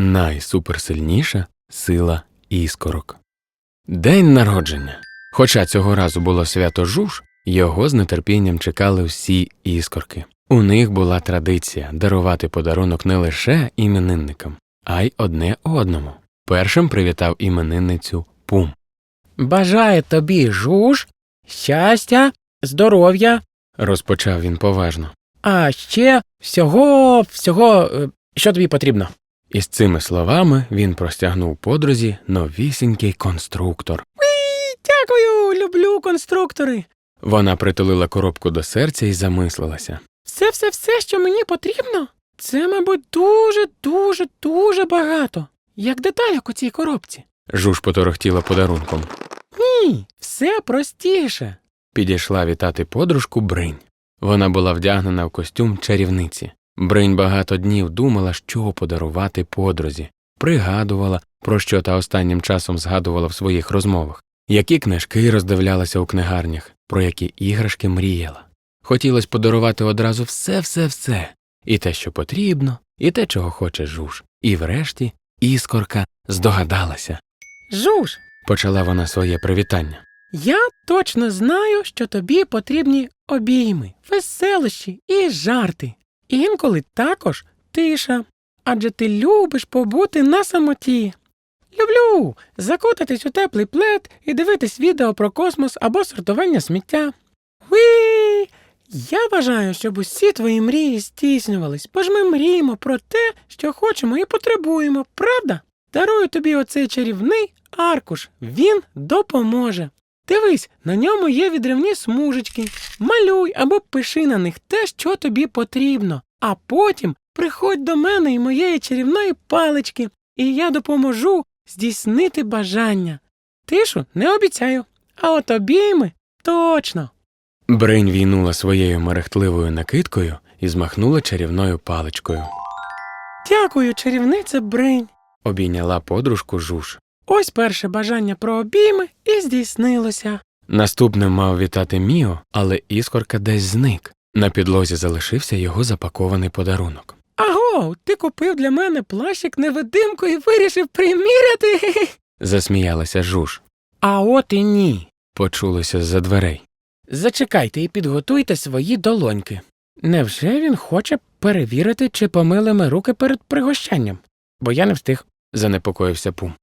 найсуперсильніша сила іскорок. День народження. Хоча цього разу було свято жуж, його з нетерпінням чекали всі іскорки. У них була традиція дарувати подарунок не лише іменинникам, а й одне одному. Першим привітав іменинницю Пум. Бажаю тобі жуж, щастя, здоров'я, Розпочав він поважно. а ще всього, всього, е, що тобі потрібно. І з цими словами він простягнув подрузі новісінький конструктор. Дякую, люблю конструктори. Вона притулила коробку до серця і замислилася. Все, все, все, що мені потрібно. Це, мабуть, дуже, дуже, дуже багато. Як деталях у цій коробці. Жуж поторохтіла подарунком. Ні, все простіше. Підійшла вітати подружку Бринь. Вона була вдягнена в костюм чарівниці. Бринь багато днів думала, що подарувати подрузі, пригадувала, про що та останнім часом згадувала в своїх розмовах, які книжки роздивлялася у книгарнях, про які іграшки мріяла. Хотілося подарувати одразу все-все-все, і те, що потрібно, і те, чого хоче жуж. І врешті іскорка здогадалася. Жуж, Почала вона своє привітання. я точно знаю, що тобі потрібні обійми, веселощі і жарти. Інколи також тиша. Адже ти любиш побути на самоті. Люблю закутатись у теплий плед і дивитись відео про космос або сортування сміття. Уі! Я бажаю, щоб усі твої мрії здійснювались, бо ж ми мріємо про те, що хочемо і потребуємо, правда? Дарую тобі оцей чарівний аркуш, він допоможе. Дивись, на ньому є відривні смужечки. Малюй або пиши на них те, що тобі потрібно, а потім приходь до мене і моєї чарівної палички, і я допоможу здійснити бажання. Тишу не обіцяю, а от обійми точно. Бринь війнула своєю мерехтливою накидкою і змахнула чарівною паличкою. Дякую, чарівниця Бринь. Обійняла подружку жуж. Ось перше бажання про обійми і здійснилося. Наступним мав вітати Міо, але іскорка десь зник. На підлозі залишився його запакований подарунок. Аго, ти купив для мене плащик невидимку і вирішив приміряти. Засміялася жуж. А от і ні. Почулося з-за дверей. Зачекайте і підготуйте свої долоньки. Невже він хоче перевірити, чи помили ми руки перед пригощанням? Бо я не встиг. Занепокоївся Пум.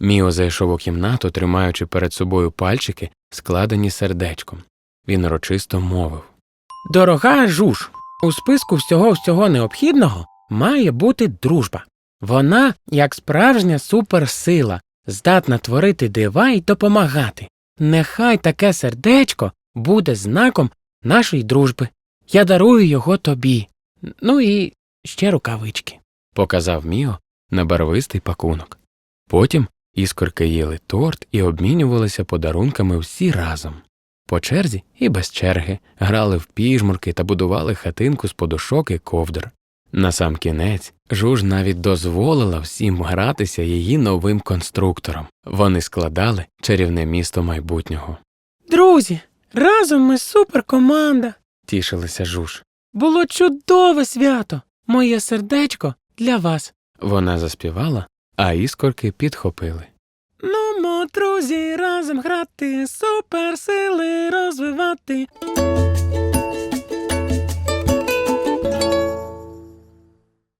Міо зайшов у кімнату, тримаючи перед собою пальчики, складені сердечком. Він урочисто мовив. Дорога жуж, у списку всього всього необхідного має бути дружба. Вона, як справжня суперсила, здатна творити дива й допомагати. Нехай таке сердечко буде знаком нашої дружби. Я дарую його тобі. Ну і ще рукавички. Показав Міо на барвистий пакунок. Потім іскорки їли торт і обмінювалися подарунками всі разом. По черзі і без черги грали в піжмурки та будували хатинку з подушок і ковдр. Насамкінець жуж навіть дозволила всім гратися її новим конструктором. Вони складали чарівне місто майбутнього. Друзі, разом ми суперкоманда. Тішилися жуж. Було чудове свято. Моє сердечко для вас. Вона заспівала, а іскорки підхопили. Нумо друзі, разом грати, суперсили розвивати.